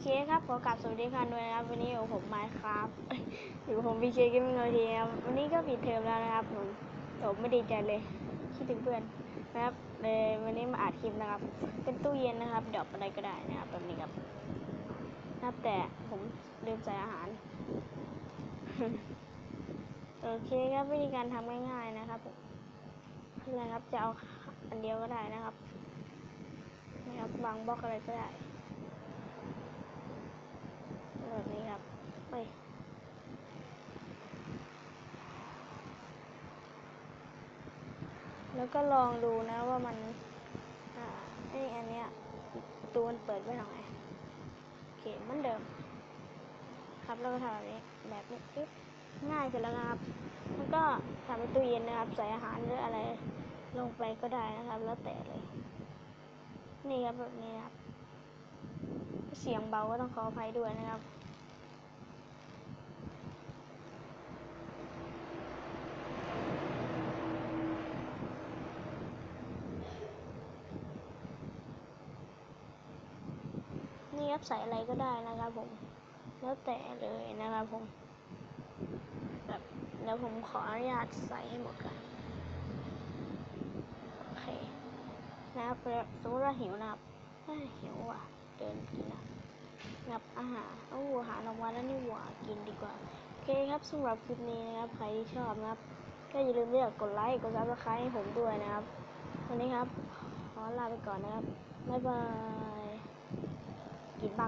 เคครับขอกลับสวัสดีค่ะด้วยนะครับ วันนี้อยู่ผมไมค์ครับอยู่ผมพีเคกิมโนทีครับวันนี้ก็ปิดเทอมแล้วนะครับ ผมผมไม่ดีใจเลยคิดถึงเพื่อนนะครับเลยวันนี้มาอัดคลิปนะครับ เป็นตู้เย็นนะครับดรอปอะไรก็ได้นะครับแบบนี้ครับนับแต่ผมลืมใส่อาหารโอเคครับวิธีการทำง่าย ๆนะครับอะไรครับจะเอาอันเดียวก็ได้นะครับนะครับวางบล็อกอะไรก็ได้ แบบนี้ครับไป แล้วก็ลองดูนะว่ามันอ่าไออันเนี้ยประตูมันเปิดไว้หน่อยโอเคเหมือนเดิม ครับแล้วก็ทำแบบนี้แบบนี้ปึ๊บง่ายเสร็จแล้วนะครับมันก็ทำเป็นตู้เย็นนะครับ ใส่อาหารหรืออะไรลงไปก็ได้นะครับ แล้วแต่เลย นี่ครับแบบนี้นะครับ เสียงเบาก็ต้องขออภัยด้วยนะครับ ครับใส่อะไรก็ได้นะครับผม แล้วแต่เลยนะครับผมแบบแล้วผมขออนุญาตใส่ให้หมดก่อนโอเคนะครับสมมติว่าหิวนะครับเอ้ยหิวอะ เดินกินนะงับอาหารโอ้อาหารออกมาแล้วนี่หว่ากินดีกว่าโอเคครับสำหรับคลิปนี้นะครับใครที่ชอบนะครับก็อย่าลืมที่จะกดไลค์กดซับสไครต์ให้ผมด้วยนะครับ วันนี้ครับ ขอลาไปก่อนนะครับ บ๊ายบาย กินม